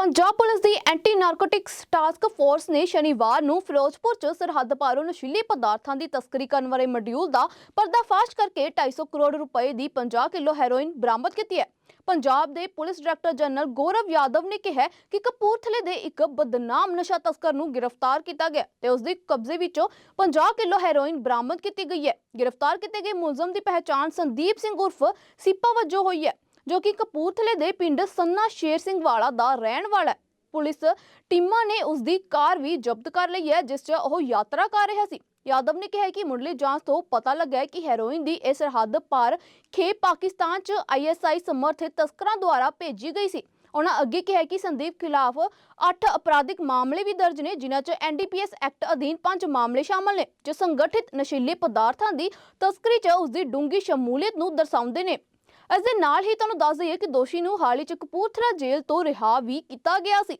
Punjab police ਦੀ anti narcotics task force ਨੇ ਸ਼ਨੀਵਾਰ ਨੂੰ ਫਿਰੋਜ਼ਪੁਰ 'ਚ ਸਰਹੱਦ ਪਾਰੋਂ ਨਸ਼ੀਲੇ ਪਦਾਰਥਾਂ ਦੀ ਤਸਕਰੀ ਕਰਨ ਵਾਲੇ ਮੋਡਿਊਲ ਦਾ ਪਰਦਾਫਾਸ਼ ਕਰਕੇ 250 ਕਰੋੜ ਰੁਪਏ ਦੀ 50 ਕਿਲੋ ਹੈਰੋਇਨ ਬਰਾਮਦ ਕੀਤੀ ਹੈ। ਪੰਜਾਬ ਦੇ police director general Gaurav Yadav ਨੇ ਕਿਹਾ ਕਿ ਕਪੂਰਥਲੇ ਦੇ ਇੱਕ ਬਦਨਾਮ ਨਸ਼ਾ ਤਸਕਰ ਨੂੰ ਗ੍ਰਿਫਤਾਰ ਕੀਤਾ ਗਿਆ ਤੇ ਉਸ ਦੇ ਕਬਜ਼ੇ ਵਿੱਚੋਂ 50 ਕਿਲੋ ਹੈਰੋਇਨ ਬਰਾਮਦ ਕੀਤੀ ਗਈ ਹੈ। ਗ੍ਰਿਫਤਾਰ ਕੀਤੇ ਗਏ ਮੁਲਜ਼ਮ ਦੀ ਪਹਿਚਾਣ ਸੰਦੀਪ ਸਿੰਘ ਉਰਫ ਸੀਪਾ ਵਜੋਂ ਹੋਈ ਹੈ। ਜੋ ਕਿ ਕਪੂਰਥਲੇ ਦੇ ਪਿੰਡ ਸੰਨਾ ਸ਼ੇਰ ਸਿੰਘ ਵਾਲਾ ਦਾ ਰਹਿਣ ਵਾਲਾ ਹੈ। ਪੁਲਿਸ ਟੀਮਾਂ ਨੇ ਉਸ ਦੀ ਕਾਰ ਵੀ ਜ਼ਬਤ ਕਰ ਲਈ ਹੈ, ਜਿਸ 'ਚ ਉਹ ਯਾਤਰਾ ਕਰ ਰਿਹਾ ਸੀ। ਯਾਦਵ ਨੇ ਕਿਹਾ ਕਿ ਮੁੱਢਲੀ ਜਾਂਚ ਤੋਂ ਪਤਾ ਲੱਗਾ ਹੈ ਕਿ ਹੈਰੋਇਨ ਦੀ ਇਹ ਸਰਹੱਦ ਪਾਰ ਖੇਪ ਪਾਕਿਸਤਾਨ 'ਚ ਆਈਐਸਆਈ ਸਮਰਥਿਤ ਤਸਕਰਾਂ ਦੁਆਰਾ ਭੇਜੀ ਗਈ ਸੀ। ਉਹਨਾਂ ਅੱਗੇ ਕਿਹਾ ਕਿ ਸੰਦੀਪ ਖਿਲਾਫ 8 ਅਪਰਾਧਿਕ ਮਾਮਲੇ ਵੀ ਦਰਜ ਨੇ, ਜਿਨ੍ਹਾਂ 'ਚ ਐਨਡੀਪੀਐਸ ਐਕਟ ਅਧੀਨ 5 ਮਾਮਲੇ ਸ਼ਾਮਲ ਨੇ, ਜੋ ਸੰਗਠਿਤ ਨਸ਼ੀਲੇ ਪਦਾਰਥਾਂ ਦੀ ਤਸਕਰੀ 'ਚ ਉਸ ਦੀ ਡੂੰਗੀ ਸ਼ਮੂਲੀਅਤ ਨੂੰ ਦਰਸਾਉਂਦੇ ਨੇ। ਇਸ ਦੇ ਨਾਲ ਹੀ ਤੁਹਾਨੂੰ ਦੱਸ ਦਈਏ ਕਿ ਦੋਸ਼ੀ ਨੂੰ ਹਾਲ ਹੀ 'ਚ ਕਪੂਰਥਲਾ ਜੇਲ੍ਹ ਤੋਂ ਰਿਹਾ ਵੀ ਕੀਤਾ ਗਿਆ ਸੀ।